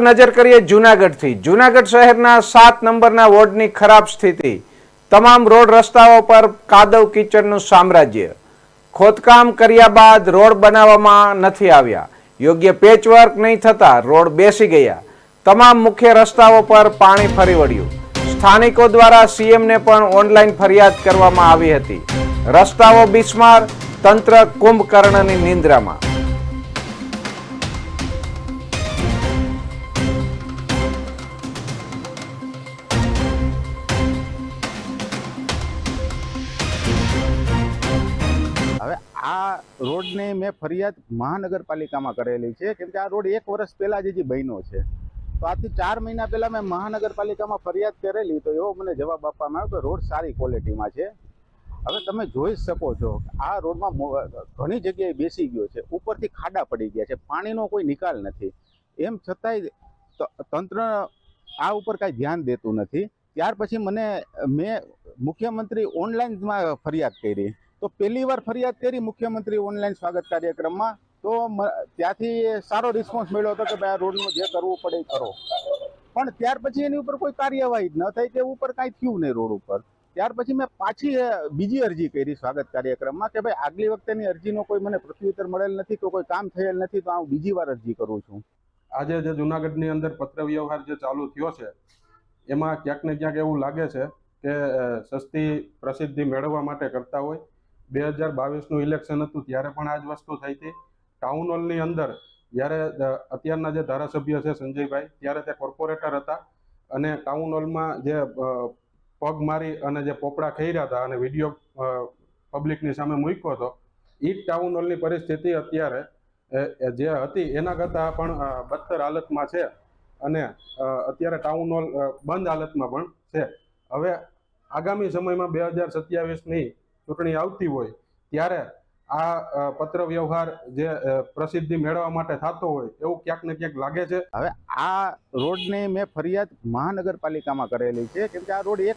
નજર કરીએ જુનાગઢથી. જુનાગઢ શહેરના સાત નંબરના વોર્ડની ખરાબ સ્થિતિ. તમામ રોડ રસ્તાઓ પર કાદવ કિચડનું સામ્રાજ્ય. ખોદકામ કર્યા બાદ રોડ બનાવવામાં નથી આવ્યા. યોગ્ય પેચવર્ક નહીં થતા રોડ બેસી ગયા. તમામ મુખ્ય રસ્તાઓ પર પાણી ફરી વળ્યું. સ્થાનિકો દ્વારા સીએમને પણ ઓનલાઈન ફરિયાદ કરવામાં આવી હતી. રસ્તાઓ બિસ્માર, તંત્ર કુંભકર્ણની નિંદ્રામાં. હવે આ રોડને મેં ફરિયાદ મહાનગરપાલિકામાં કરેલી છે, કેમ કે આ રોડ એક વર્ષ પહેલા જ હજી બન્યો છે. તો આથી ચાર મહિના પહેલાં મેં મહાનગરપાલિકામાં ફરિયાદ કરેલી, તો એવો મને જવાબ આપવામાં આવ્યો કે રોડ સારી ક્વોલિટીમાં છે. હવે તમે જોઈ શકો છો આ રોડમાં ઘણી જગ્યાએ બેસી ગયો છે, ઉપરથી ખાડા પડી ગયા છે, પાણીનો કોઈ નિકાલ નથી. એમ છતાંય તંત્ર આ ઉપર કાંઈ ધ્યાન દેતું નથી. ત્યાર પછી મને, મેં મુખ્યમંત્રી ઓનલાઈનમાં ફરિયાદ કરી. તો પહેલી વાર ફરિયાદ કરી મુખ્યમંત્રી ઓનલાઈન સ્વાગત કાર્યક્રમમાં. તો ત્યાંથી સારો રિસ્પોન્સ મળ્યો હતો કે ભાઈ આ રોડનું જે કરવું પડે કરો. પણ ત્યાર પછી એની ઉપર કોઈ કાર્યવાહી ન થઈ કે ઉપર કાંઈ થયું નહીં રોડ ઉપર. ત્યાર પછી મેં પાછી બીજી અરજી કરી સ્વાગત કાર્યક્રમમાં કે ભાઈ આગલી વખતેની અરજીનો કોઈ મને પ્રત્યુત્તર મળેલ નથી કે કોઈ કામ થયેલ નથી તો હું બીજી વાર અરજી કરું છું. આજે જે જુનાગઢની અંદર પત્ર વ્યવહાર જે ચાલુ થયો છે, એમાં ક્યાંક ને ક્યાંક એવું લાગે છે કે સસ્તી પ્રસિદ્ધિ મેળવવા માટે કરતા હોય બે હજાર બાવીસનું ઇલેક્શન હતું, ત્યારે પણ આ જ વસ્તુ થઈ હતી. ટાઉન હોલની અંદર, જ્યારે અત્યારના જે ધારાસભ્ય છે સંજયભાઈ, ત્યારે તે કોર્પોરેટર હતા. અને ટાઉન હોલમાં જે પગ મારી અને જે પોપડા રહ્યા હતા અને વીડિયો પબ્લિકની સામે મૂક્યો હતો એ જ ટાઉન હોલની પરિસ્થિતિ અત્યારે જે હતી, એના કરતાં પણ બદતર હાલતમાં છે. અને અત્યારે ટાઉન હોલ બંધ હાલતમાં પણ છે. હવે આગામી સમયમાં બે હજાર સત્યાવીસની ચૂંટણી આવતી હોય ત્યારે આ પત્ર વ્યવહાર જે પ્રસિદ્ધિ મેળવવા માટે થતો હોય એવું ક્યાંક ને ક્યાંક લાગે છે? હવે આ રોડની મેં ફરિયાદ મહાનગરપાલિકામાં કરેલી છે, કેમ કે આ રોડ એક